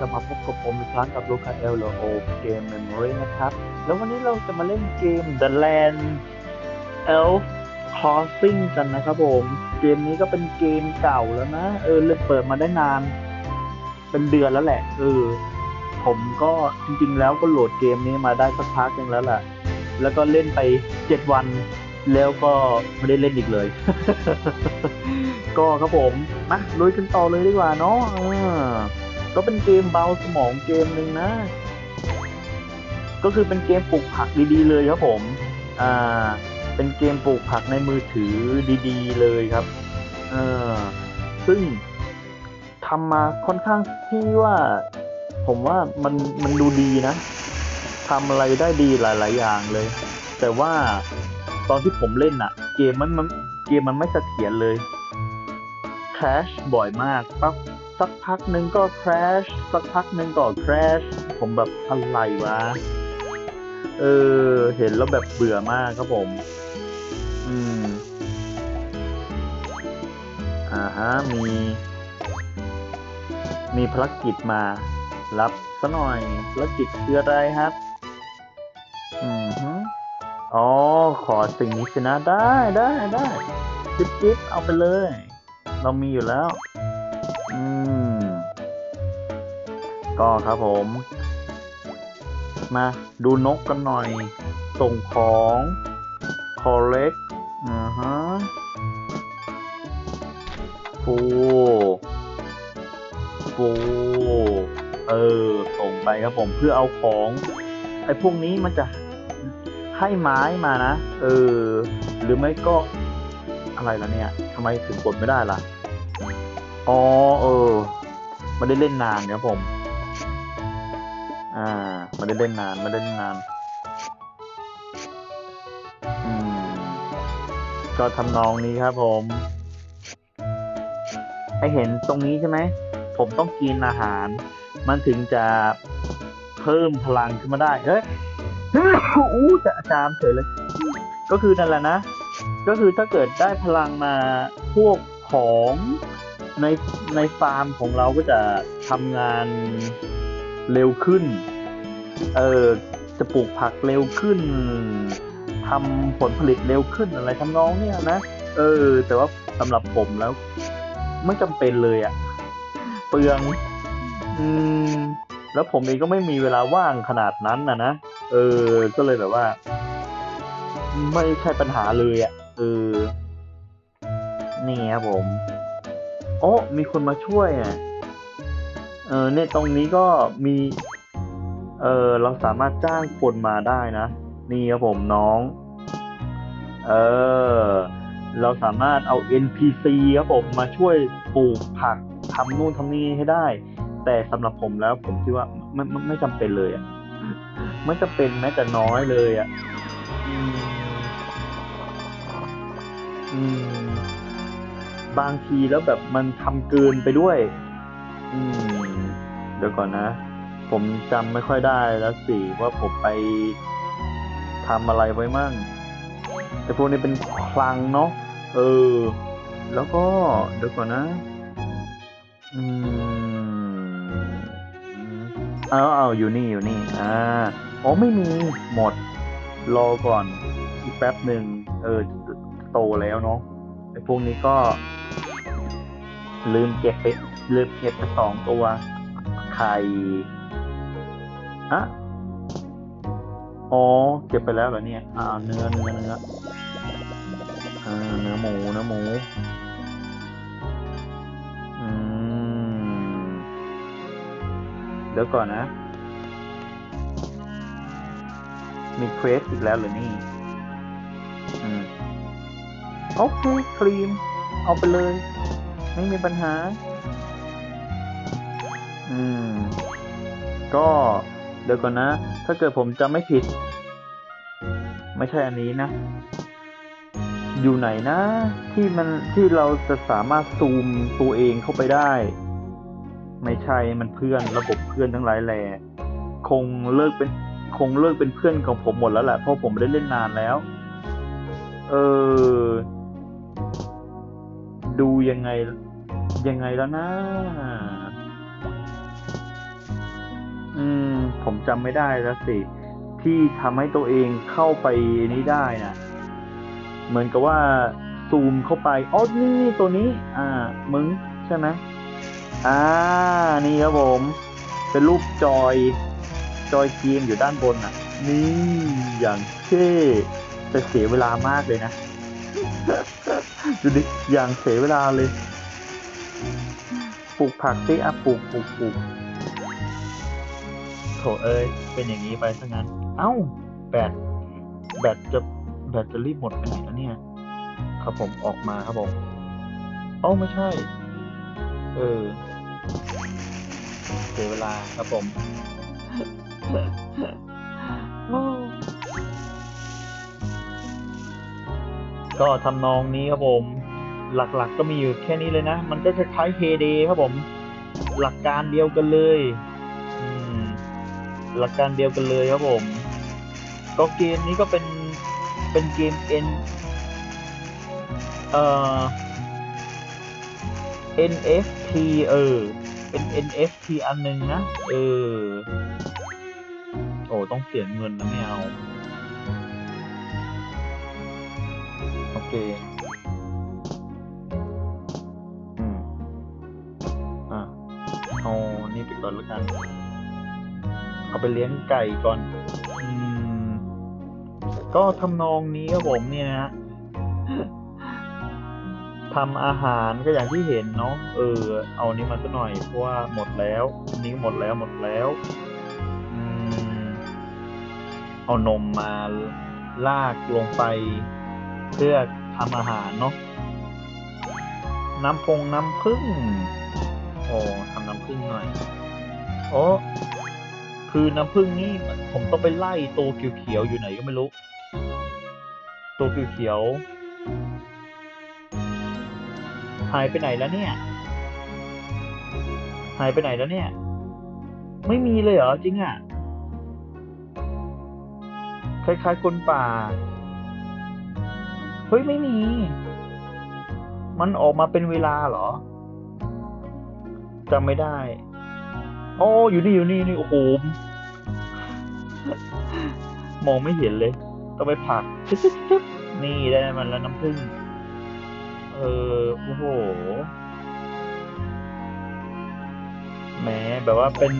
จะมาพบกับผมอีกครั้งกับลูคาเอลโลโอเกม Memory นะครับ แล้ววันนี้เราจะมาเล่นเกม The Land Elf Crossing กันนะครับผม เกมนี้ก็เป็นเกมเก่าแล้วนะ เออเล่นเปิดมาได้นาน เป็นเดือนแล้วแหละ เออ ผมก็จริง ๆ แล้วก็โหลดเกมนี้มาได้สักพักหนึงแล้วแหละ แล้วก็เล่นไปเจ็ดวัน แล้วก็ไม่ได้เล่นอีกเลย ก็ครับผม มาลุยกันต่อเลยดีกว่าเนาะเออ ก็เป็นเกมเบาสมองเกมหนึ่งนะ ก็คือเป็นเกมปลูกผักดีๆ เลยครับผม อ่า เป็นเกมปลูกผักในมือถือดีๆ เลยครับ เออซึ่งทำมาค่อนข้างที่ว่า ผมว่ามันมันดูดีนะทำอะไรได้ดีหลาย ๆ อย่างเลย แต่ว่าตอนที่ผมเล่นอะเกมมันมันเกมมันไม่เสถียรเลย crash บ่อยมากปั๊บ สักพักหนึ่งก็ crash สักพักหนึ่งก็ crash ผมแบบอะไรวะ เออ เห็นแล้วแบบเบื่อมากครับผม อืม อ่าฮะ มี มีภารกิจมา รับซะหน่อยภารกิจคืออะไรครับ อืมฮึอ๋อ ขอสิ่งนี้สินะได้ได้ได้ จิ๊บจิ๊บเอาไปเลย เรามีอยู่แล้ว อืม ก็ครับผม มาดูนกกันหน่อย ส่งของ collect อ่าฮะ ฟูฟูเออ ส่งไปครับผมเพื่อเอาของ ไอ้พวกนี้มันจะให้ไม้มานะ เออ หรือไม่ก็อะไรล่ะเนี่ยทำไมถึงกดไม่ได้ล่ะ อ๋อเออไมาได้เล่นนานครับผม อ่าไมาได้เล่นนานไมาได้เล่นนานอืมก็ทำนองนี้ครับผมให้เห็นตรงนี้ใช่ไหมผมต้องกินอาหาร มันถึงจะเพิ่มพลังขึ้นมาได้เฮ้ยอู้จะอาจารย์เฉยเลย ก็คือนั่นแหละนะ ก็คือถ้าเกิดได้พลังมาพวกของ ในในฟาร์มของเราก็จะทำงานเร็วขึ้น เออจะปลูกผักเร็วขึ้นทำผลผลิตเร็วขึ้นอะไรทำนองเนี่ยนะ เออ แต่ว่าสำหรับผมแล้ว ไม่จำเป็นเลยอะ่ะเปลือง อืม แล้วผมเองก็ไม่มีเวลาว่างขนาดนั้นนะนะ เออ ก็เลยแบบว่า ไม่ใช่ปัญหาเลยอะ่ะเออ นี่ครับผม โอ้มีคนมาช่วยอะเออเนี่ยตรงนี้ก็มี เออเราสามารถจ้างคนมาได้นะ นี่ครับผมน้อง เออ เราสามารถเอา NPC ครับผมมาช่วยปลูกผักทำนู่นทำนี่ให้ได้ แต่สำหรับผมแล้วผมคิดว่าไม่ไม่ไม่จำเป็นเลยอะไม่จำเป็นแม้แต่น้อยเลยอะ อืม อืม บางทีแล้วแบบมันทำเกินไปด้วย อืม เดี๋ยวก่อนนะ ผมจำไม่ค่อยได้แล้วสิว่าผมไปทำอะไรไว้มั่ง แต่พวกนี้เป็นคลังเนาะ เออ แล้วก็เดี๋ยวก่อนนะ อืมเอาเอาอยู่นี่อยู่นี่ อ่า อ๋อไม่มีหมด รอก่อนอีกแป๊บหนึ่ง เออ โตแล้วเนาะไอ้พวกนี้ก็ ลืมเก็บไปลืมเก็บไปสองตัว ไข่อะอ๋อ เก็บไปแล้วเหรอเนี่ย อ่า เนื้อเนื้อเนื้ออ่าเนื้อหมูเนื้อหมู อืม เดี๋ยวก่อนนะ มีเควสอีกแล้วเหรอนี่ อืม โอเคครีม เอาไปเลย ไม่มีปัญหา อืม ก็เดี๋ยวก่อนนะ ถ้าเกิดผมจำไม่ผิด ไม่ใช่อันนี้นะ อยู่ไหนนะ ที่มันที่เราจะสามารถซูมตัวเองเข้าไปได้ ไม่ใช่มันเพื่อนระบบเพื่อนทั้งหลายแหล่คงเลิกเป็นคงเลิกเป็นเพื่อนของผมหมดแล้วแหละเพราะผมไม่ได้เล่นนานแล้ว เออ ดูยังไง ยังไงแล้วนะ อืม ผมจำไม่ได้แล้วสิ ที่ทำให้ตัวเองเข้าไปนี้ได้นะเหมือนกับว่าซูมเข้าไปอ๋อนี่ตัวนี้ อ่า มึงใช่ไหมอ่า นี่ครับผม เป็นรูปจอย จอยเกมอยู่ด้านบนอะ นี่อย่างเท่แต่เสียเวลามากเลยนะ ดูดิ อย่างเสียเวลาเลย ปลูกผักสิอะปลูกปลูกปลูกโถเอ้ย เป็นอย่างนี้ไปซะงั้น เอ้า แบต แบตจะ แบตจะรีบหมดไปไหนแล้วเนี่ย ครับผมออกมาครับผม เอ้าไม่ใช่ เออ เสียเวลาครับผมก็ทำนองนี้ครับผม หลักๆก็มีอยู่แค่นี้เลยนะ มันก็คล้ายๆเฮเดครับผม หลักการเดียวกันเลยหลักการเดียวกันเลยครับผม ก็เกมนี้ก็เป็นเป็นเกม N เอ่อ NFT เออ เป็น NFT อันหนึ่งนะ เออ โอ้ต้องเสียเงินนะไม่เอา โอเค ไปก่อนแล้วกัน เอาไปเลี้ยงไก่ก่อนอืมก็ทำนองนี้ครับผมเนี่ยนะทำอาหารก็อย่างที่เห็นเนาะเออ เอานี้มาสักหน่อยเพราะว่าหมดแล้วอันนี้หมดแล้วหมดแล้วอืมเอานมมาลากลงไป เพื่อทำอาหารเนาะน้ำพงน้ำผึ้งโอ้ทำน้ำผึ้งหน่อย โอ้คือน้ำผึ้งนี่ผมต้องไปไล่ตัวเขียวๆอยู่ไหนก็ไม่รู้ ตัวเขียวๆหายไปไหนแล้วเนี่ย หายไปไหนแล้วเนี่ย ไม่มีเลยเหรอจริงอะ คล้ายๆคนป่า เฮ้ยไม่มี มันออกมาเป็นเวลาเหรอจำไม่ได้ โอ้อยู่นี่อยู่นี่นี่โอ้โหมองไม่เห็นเลย ต้องไปผักนี่ได้มันแล้วน้ำผึ้งเออโอ้โหแหมแบบว่าเป็น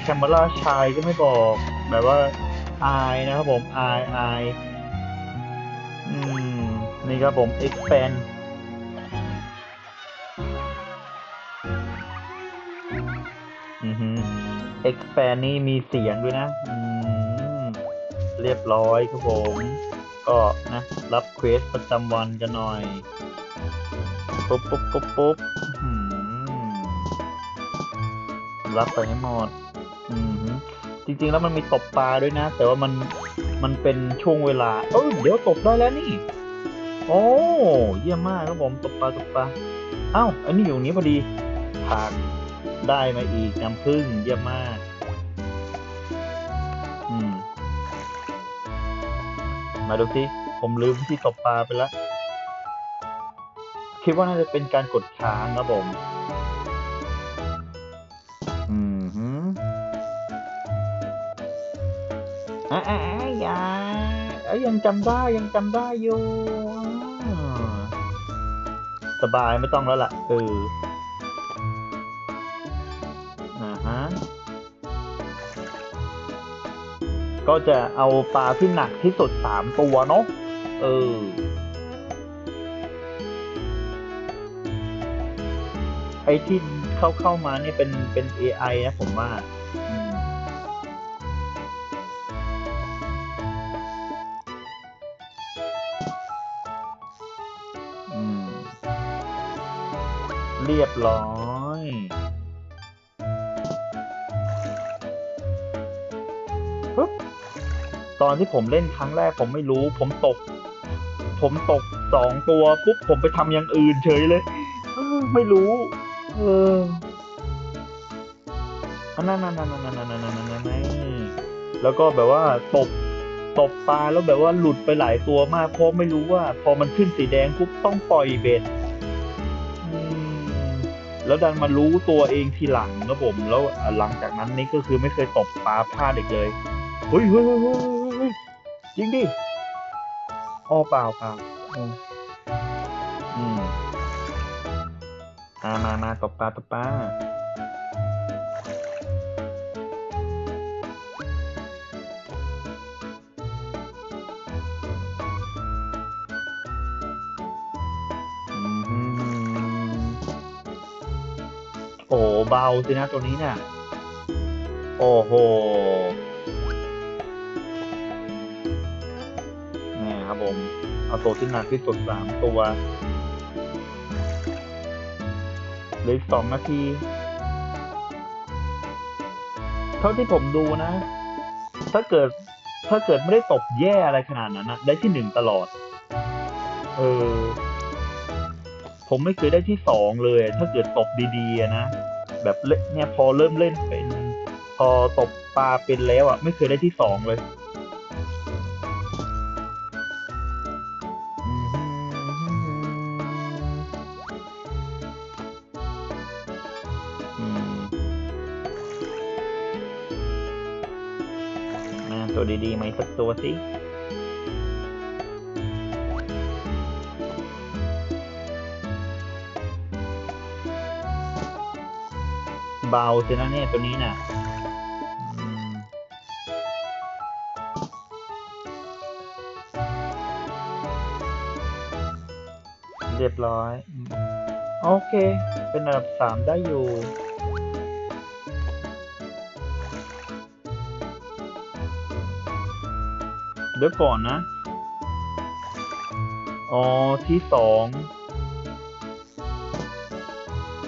แคมเมราชายก็ไม่บอก แบบว่าอายนะครับผมอายอายอืมนี่ครับผม expand expand นี่มีเสียงด้วยนะเรียบร้อยครับผม ก็นะรับเควสประจำวันกันหน่อย ปุ๊บปุ๊บปุ๊บปุ๊บรับไปให้หมดจริงๆแล้วมันมีตบปลาด้วยนะ แต่ว่ามันมันเป็นช่วงเวลา เออเดี๋ยวตบได้แล้วนี่ โอ้เยี่ยมมากครับผมตบปลาตบปลาอ้าวอันนี้อยู่นี้พอดีผัก ได้มาอีกน้ำผึ้งเยี่ยมมาก อืม มาดูสิผมลืมวิธีตบปลาไปแล้วคิดว่าน่าจะเป็นการกดค้างครับผม อืมฮึอ่าอ่าอย่าเอ้ยยังจำได้ยังจำได้อยู่ สบายไม่ต้องแล้วล่ะเออ ก็จะเอาปลาที่หนักที่สุดสามตัวเนาะเออไอ้ที่เข้าเข้ามาเนี่ยเป็นเป็น AI นะผมว่าอืมเรียบร้อยปุ๊บ ตอนที่ผมเล่นครั้งแรกผมไม่รู้ ผมตก ผมตกสองตัวปุ๊บผมไปทำอย่างอื่นเฉยเลยไม่รู้ เอออันนั้นนั่นนั่นนั่นนั่นนั่นนั่นนั่นแล้วก็แบบว่าตบตบปลาแล้วแบบว่าหลุดไปหลายตัวมากเพราะไม่รู้ว่า พอมันขึ้นสีแดงปุ๊บต้องปล่อยเบ็ดแล้วดันมารู้ตัวเองทีหลังนะผม แล้วหลังจากนั้นนี่ก็คือไม่เคยตบปลาพลาดอีกเลยเฮ้ยเฮ้ยเฮ้ย ยเฮ้ยจริงดิอ๋อเปล่าเปล่าอืมอืมมามามาตบปลาตบปลาอืมโอ้เบาสินะตัวนี้เนี่ยโอ้โห ผมเอาตัวที่หนักที่สุดสามตัวเหลืออีกสองนาที เท่าที่ผมดูนะ ถ้าเกิดถ้าเกิดไม่ได้ตบแย่อะไรขนาดนั้นนะได้ที่หนึ่งตลอด เออ ผมไม่เคยได้ที่สองเลย ถ้าเกิดตบดีๆนะ แบบเนี่ยพอเริ่มเล่นเป็น พอตบปลาเป็นแล้วอะ ไม่เคยได้ที่สองเลย ตัวดีๆไหมสักตัวสิเบาสินะเนี่ยตัวนี้น่ะเรียบร้อย โอเค เป็นอันดับสามได้อยู่ เดี๋ยวก่อนนะ อ๋อ ที่สอง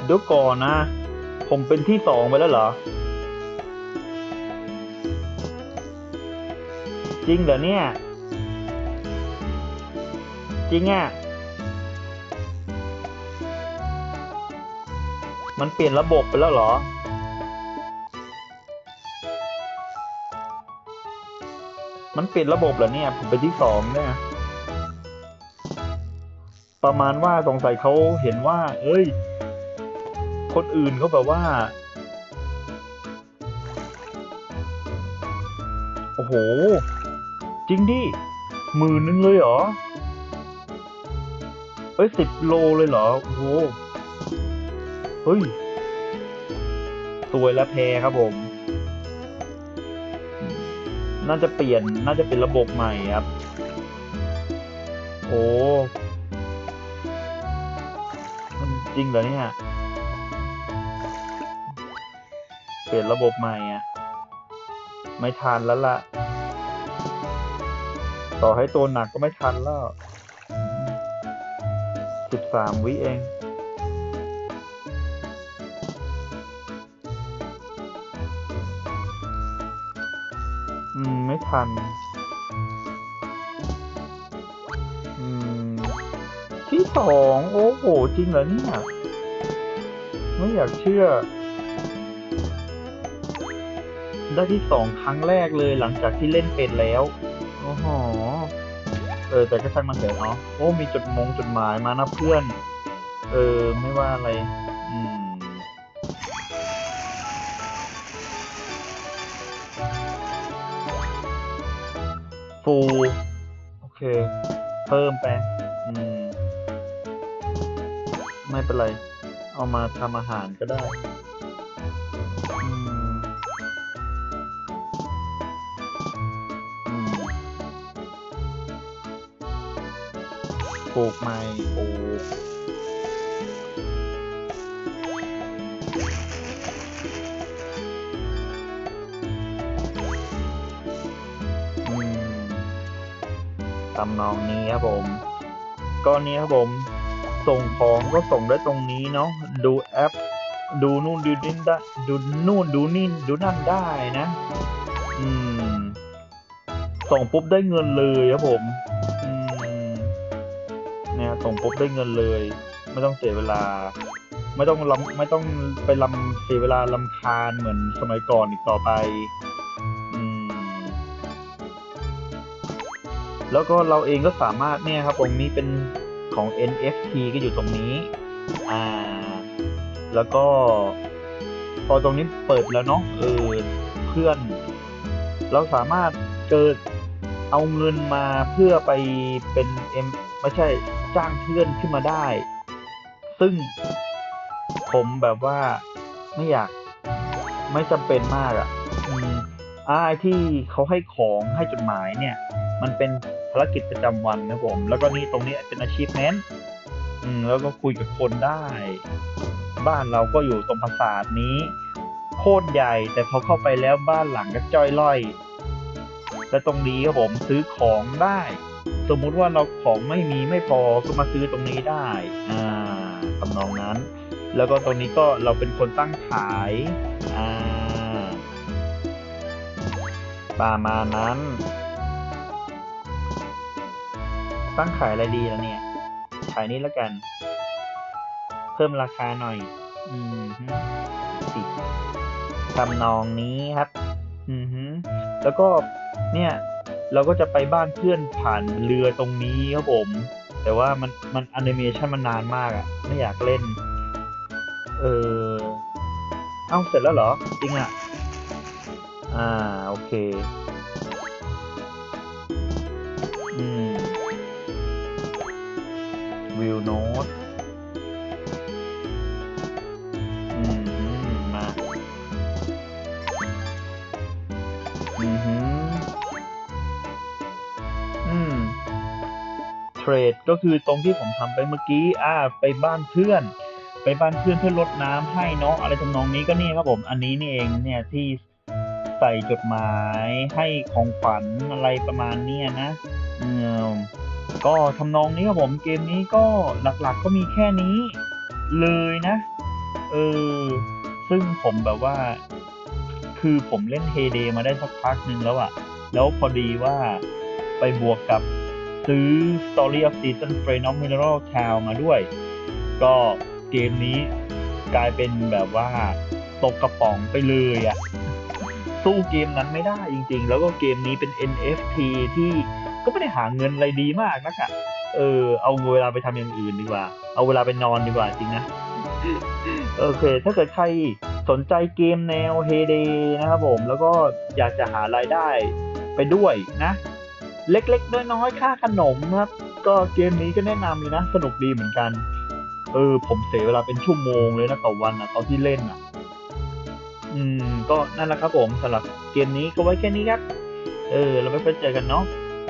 เดี๋ยวก่อนนะ ผมเป็นที่สองไปแล้วเหรอ จริงเหรอเนี่ย จริงอะ มันเปลี่ยนระบบไปแล้วเหรอ มันเปลี่ยนระบบเหรอเนี่ย ผมเป็นที่สองเนี่ย ประมาณว่าสงสัยเขาเห็นว่า เอ้ย คนอื่นเขาแบบว่า โอ้โห จริงดิหมื่นนึงเลยเหรอ เอ้ยสิบโลเลยเหรอ โอ้โห เฮ้ย สวยและแพครับผม น่าจะเปลี่ยนน่าจะเป็นระบบใหม่ครับ โอ้มันจริงเหรอเนี่ยเปลี่ยนระบบใหม่อะ ไม่ทันแล้วล่ะ ต่อให้ตัวหนักก็ไม่ทันแล้วสิบสามวิเอง อืมไม่ทันอืมที่สองโอ้โห จริงเหรอเนี่ย ไม่อยากเชื่อ ได้ที่สองครั้งแรกเลยหลังจากที่เล่นเป็นแล้ว โอ้โห เออ แต่ก็ช่างมันเถอะเนาะ โอ้ มีจดมงจดหมายมานะเพื่อน เออ ไม่ว่าอะไร ฟูโอเค เพิ่มไปอืมไม่เป็นไร เอามาทำอาหารก็ได้อืมอืมปลูกไม้ปลูก ตำนองนี้ครับผม ก็นี้ครับผม ส่งของก็ส่งได้ตรงนี้เนาะ ดูแอป ดูนู่นดูนี่ได้ดูนู่นดูนี่ดูนั่นได้นะ อืม ส่งปุ๊บได้เงินเลยครับผม อืม เนี่ยส่งปุ๊บได้เงินเลย ไม่ต้องเสียเวลา ไม่ต้องลำไม่ต้องไปลำเสียเวลาลำคาญเหมือนสมัยก่อนอีกต่อไป แล้วก็เราเองก็สามารถเนี่ยครับตรงนี้เป็นของ NFT ก็อยู่ตรงนี้ อ่า แล้วก็ พอตรงนี้เปิดแล้วเนาะเออเพื่อน เราสามารถเกิดเอาเงินมาเพื่อไปเป็นเอ็มไม่ใช่จ้างเพื่อนขึ้นมาได้ ซึ่งผมแบบว่าไม่อยากไม่จำเป็นมากอะ่ะอ่าไอ้ที่เขาให้ของให้จดหมายเนี่ย มันเป็นารกิจประจำวันนะผม แล้วก็นี่ตรงนี้เป็น achievement อืมแล้วก็คุยกับคนได้ บ้านเราก็อยู่ตรงปราสาทนี้ โคตรใหญ่แต่พอเข้าไปแล้วบ้านหลังก็จ้อยล่อย และตรงนี้ครับผมซื้อของได้ สมมุติว่าเราของไม่มีไม่พอก็มาซื้อตรงนี้ได้อ่าทำนองนั้น แล้วก็ตรงนี้ก็เราเป็นคนตั้งขายอ่าประมาณนั้น ตั้งขายอะไรดีแล้วเนี่ย ขายนี้แล้วกัน เพิ่มราคาหน่อย อืมสิทำนองนี้ครับ อือฮึแล้วก็เนี่ยเราก็จะไปบ้านเพื่อนผ่านเรือตรงนี้ครับผม แต่ว่ามันมันแอนิเมชันมันนานมากอะไม่อยากเล่น เออเอ้าเสร็จแล้วเหรอ จริงอะอ่า โอเค โน้ตอืมมาอือฮึอืมเทรดก็คือตรงที่ผมทำไปเมื่อกี้ อ่า ไปบ้านเพื่อน ไปบ้านเพื่อนเพื่อลดน้ำให้เนาะอะไรทำนองนี้ก็นี่ครับผม อันนี้นี่เองเนี่ยที่ใส่จดหมายให้ของขวัญอะไรประมาณนี้นะเออ ก็ทำนองนี้ครับผมเกมนี้ก็หลักๆก็มีแค่นี้เลยนะ เออ ซึ่งผมแบบว่า คือผมเล่นเฮเดมาได้สักพักหนึ่งแล้วอะแล้วพอดีว่าไปบวกกับซื้อ Story of Season Friend of Mineral Town มาด้วย ก็เกมนี้กลายเป็นแบบว่าตกกระป๋องไปเลยอะสู้เกมนั้นไม่ได้จริงๆ แล้วก็เกมนี้เป็น NFT ที่ ก็ไม่ได้หาเงินอะไรดีมากนักอะเออ เอาเวลาไปทำอย่างอื่นดีกว่า เอาเวลาไปนอนดีกว่าจริงนะ โอเค ถ้าเกิดใครสนใจเกมแนวเฮเดนะครับผม แล้วก็อยากจะหารายได้ไปด้วยนะ เล็กๆ น้อยๆ ค่าขนมครับ ก็เกมนี้ก็แนะนำเลยนะ สนุกดีเหมือนกัน เออ ผมเสียเวลาเป็นชั่วโมงเลยนะต่อวันนะตอนที่เล่นอะ อืม ก็นั่นแหละครับผมสำหรับเกมนี้ก็ไว้แค่นี้ครับ เออ เราไปเจอกันเนาะ